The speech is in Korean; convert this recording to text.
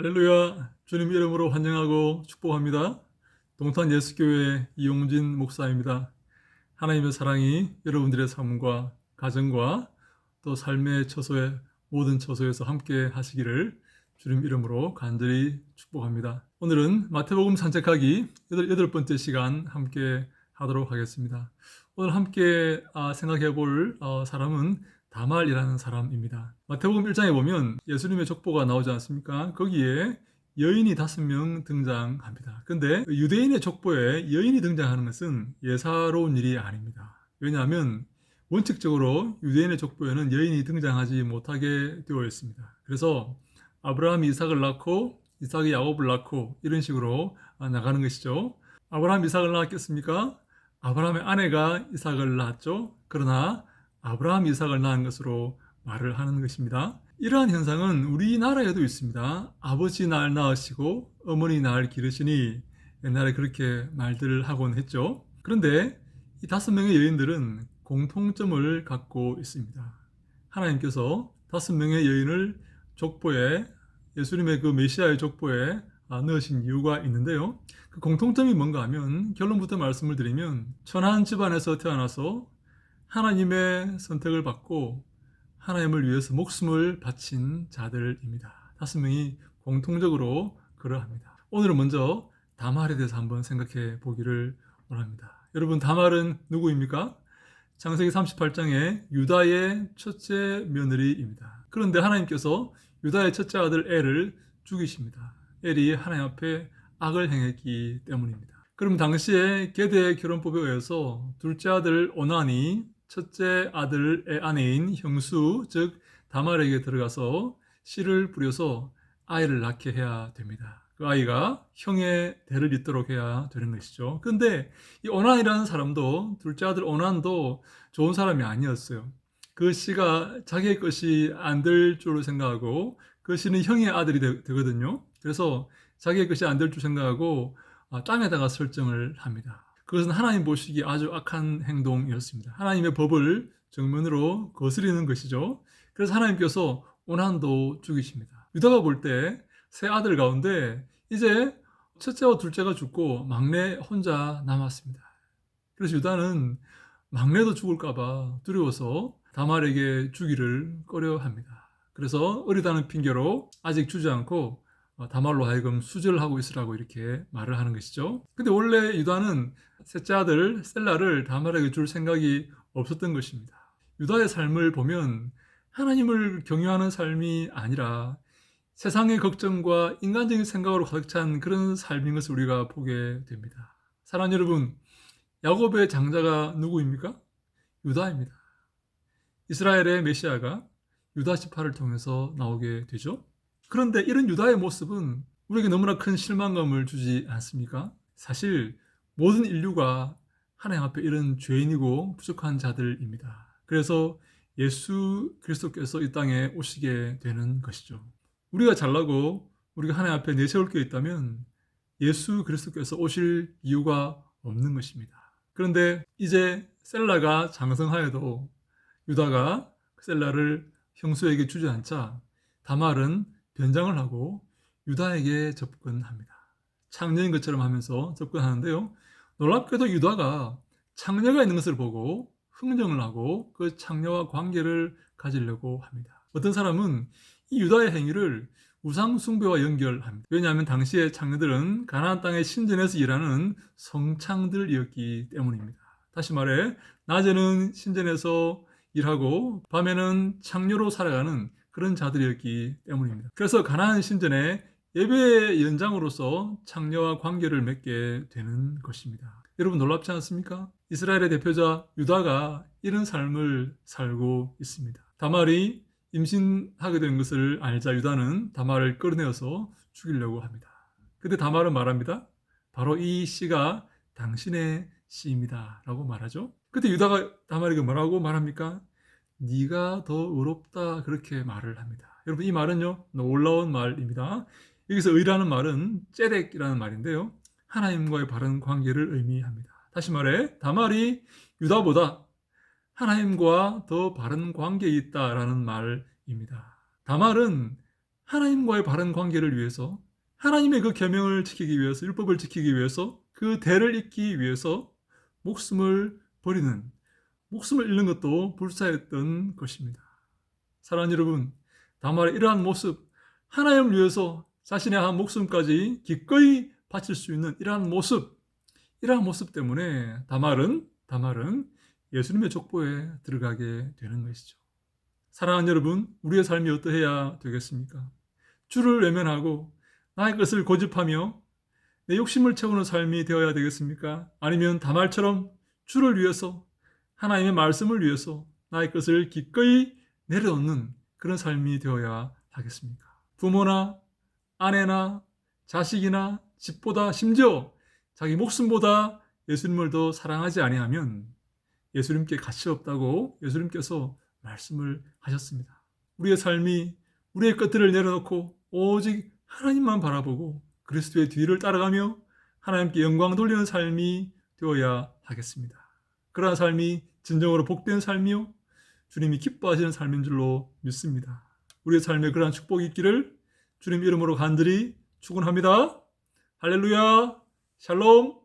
할렐루야. 주님 이름으로 환영하고 축복합니다. 동탄 예수교회 이용진 목사입니다. 하나님의 사랑이 여러분들의 삶과 가정과 또 삶의 처소에 모든 처소에서 함께 하시기를 주님 이름으로 간절히 축복합니다. 오늘은 마태복음 산책하기 여덟, 번째 시간 함께 하도록 하겠습니다. 오늘 함께 아, 생각해 볼 어, 사람은 다말이라는 사람입니다. 마태복음 1장에 보면 예수님의 족보가 나오지 않습니까? 거기에 여인이 다섯 명 등장합니다. 근데 유대인의 족보에 여인이 등장하는 것은 예사로운 일이 아닙니다. 왜냐하면 원칙적으로 유대인의 족보에는 여인이 등장하지 못하게 되어 있습니다. 그래서 아브라함이 이삭을 낳고 이삭이 야곱을 낳고 이런 식으로 나가는 것이죠. 아브라함 이삭을 낳았겠습니까? 아브라함의 아내가 이삭을 낳았죠. 그러나 아브라함 이삭을 낳은 것으로 말을 하는 것입니다. 이러한 현상은 우리나라에도 있습니다. 아버지 날 낳으시고 어머니 날 기르시니 옛날에 그렇게 말들을 하곤 했죠. 그런데 이 다섯 명의 여인들은 공통점을 갖고 있습니다. 하나님께서 다섯 명의 여인을 족보에 예수님의 그 메시아의 족보에 아, 넣으신 이유가 있는데요. 그 공통점이 뭔가 하면 결론부터 말씀을 드리면 천한 집안에서 태어나서 하나님의 선택을 받고 하나님을 위해서 목숨을 바친 자들입니다. 다섯 명이 공통적으로 그러합니다. 오늘은 먼저 다말에 대해서 한번 생각해 보기를 원합니다. 여러분 다말은 누구입니까? 창세기 38장에 유다의 첫째 며느리입니다. 그런데 하나님께서 유다의 첫째 아들 엘을 죽이십니다. 엘이 하나님 앞에 악을 행했기 때문입니다. 그럼 당시에 게대 결혼법에 의해서 둘째 아들 오난이 첫째 아들의 아내인 형수 즉 다말에게 들어가서 씨를 뿌려서 아이를 낳게 해야 됩니다. 그 아이가 형의 대를 잇도록 해야 되는 것이죠. 근데 이 오난이라는 사람도 둘째 아들 오난도 좋은 사람이 아니었어요. 그 씨가 자기의 것이 안 될 줄로 생각하고 그 씨는 형의 아들이 되, 거든요 그래서 자기의 것이 안 될 줄 생각하고 아, 땅에다가 설정을 합니다. 그것은 하나님 보시기에 아주 악한 행동이었습니다. 하나님의 법을 정면으로 거스리는 것이죠. 그래서 하나님께서 오난도 죽이십니다. 유다가 볼 때 세 아들 가운데 이제 첫째와 둘째가 죽고 막내 혼자 남았습니다. 그래서 유다는 막내도 죽을까봐 두려워서 다말에게 주기를 꺼려 합니다. 그래서 어리다는 핑계로 아직 주지 않고 다말로 하여금 수절을 하고 있으라고 이렇게 말을 하는 것이죠. 근데 원래 유다는 셋째 아들 셀라를 다말에게 줄 생각이 없었던 것입니다. 유다의 삶을 보면 하나님을 경유하는 삶이 아니라 세상의 걱정과 인간적인 생각으로 가득 찬 그런 삶인 것을 우리가 보게 됩니다. 사랑 여러분, 야곱의 장자가 누구입니까? 유다입니다. 이스라엘의 메시아가 유다 지파를 통해서 나오게 되죠. 그런데 이런 유다의 모습은 우리에게 너무나 큰 실망감을 주지 않습니까? 사실 모든 인류가 하나님 앞에 이런 죄인이고 부족한 자들입니다. 그래서 예수 그리스도께서 이 땅에 오시게 되는 것이죠. 우리가 잘나고 우리가 하나님 앞에 내세울 게 있다면 예수 그리스도께서 오실 이유가 없는 것입니다. 그런데 이제 셀라가 장성하여도 유다가 셀라를 형수에게 주지 않자 다말은 변장을 하고 유다에게 접근합니다. 창녀인 것처럼 하면서 접근하는데요. 놀랍게도 유다가 창녀가 있는 것을 보고 흥정을 하고 그 창녀와 관계를 가지려고 합니다. 어떤 사람은 이 유다의 행위를 우상 숭배와 연결합니다. 왜냐하면 당시의 창녀들은 가나안 땅의 신전에서 일하는 성창들이었기 때문입니다. 다시 말해 낮에는 신전에서 일하고 밤에는 창녀로 살아가는 그런 자들이었기 때문입니다. 그래서 가나안 신전에 예배의 연장으로서 창녀와 관계를 맺게 되는 것입니다. 여러분 놀랍지 않습니까? 이스라엘의 대표자 유다가 이런 삶을 살고 있습니다. 다말이 임신하게 된 것을 알자 유다는 다말을 끌어내어서 죽이려고 합니다. 근데 다말은 말합니다. 바로 이 씨가 당신의 씨입니다. 라고 말하죠. 그때 유다가 다말에게 뭐라고 말합니까? 네가 더 의롭다 그렇게 말을 합니다. 여러분 이 말은요 놀라운 말입니다. 여기서 의라는 말은 째덱이라는 말인데요. 하나님과의 바른 관계를 의미합니다. 다시 말해 다말이 유다보다 하나님과 더 바른 관계에 있다라는 말입니다. 다말은 하나님과의 바른 관계를 위해서 하나님의 그 계명을 지키기 위해서 율법을 지키기 위해서 그 대를 잇기 위해서 목숨을 버리는 목숨을 잃는 것도 불사했던 것입니다. 사랑하는 여러분, 다만 이러한 모습 하나님을 위해서 자신의 한 목숨까지 기꺼이 바칠 수 있는 이러한 모습 이러한 모습 때문에 다말은 다말은 예수님의 족보에 들어가게 되는 것이죠. 사랑하는 여러분, 우리의 삶이 어떠해야 되겠습니까? 주를 외면하고 나의 것을 고집하며 내 욕심을 채우는 삶이 되어야 되겠습니까? 아니면 다말처럼 주를 위해서 하나님의 말씀을 위해서 나의 것을 기꺼이 내려놓는 그런 삶이 되어야 하겠습니까? 부모나 아내나 자식이나 집보다 심지어 자기 목숨보다 예수님을 더 사랑하지 아니하면 예수님께 가치 없다고 예수님께서 말씀을 하셨습니다. 우리의 삶이 우리의 것들을 내려놓고 오직 하나님만 바라보고 그리스도의 뒤를 따라가며 하나님께 영광 돌리는 삶이 되어야 하겠습니다. 그러한 삶이 진정으로 복된 삶이요 주님이 기뻐하시는 삶인 줄로 믿습니다. 우리의 삶에 그러한 축복이 있기를 주님 이름으로 간절히 축원합니다. 할렐루야. 샬롬.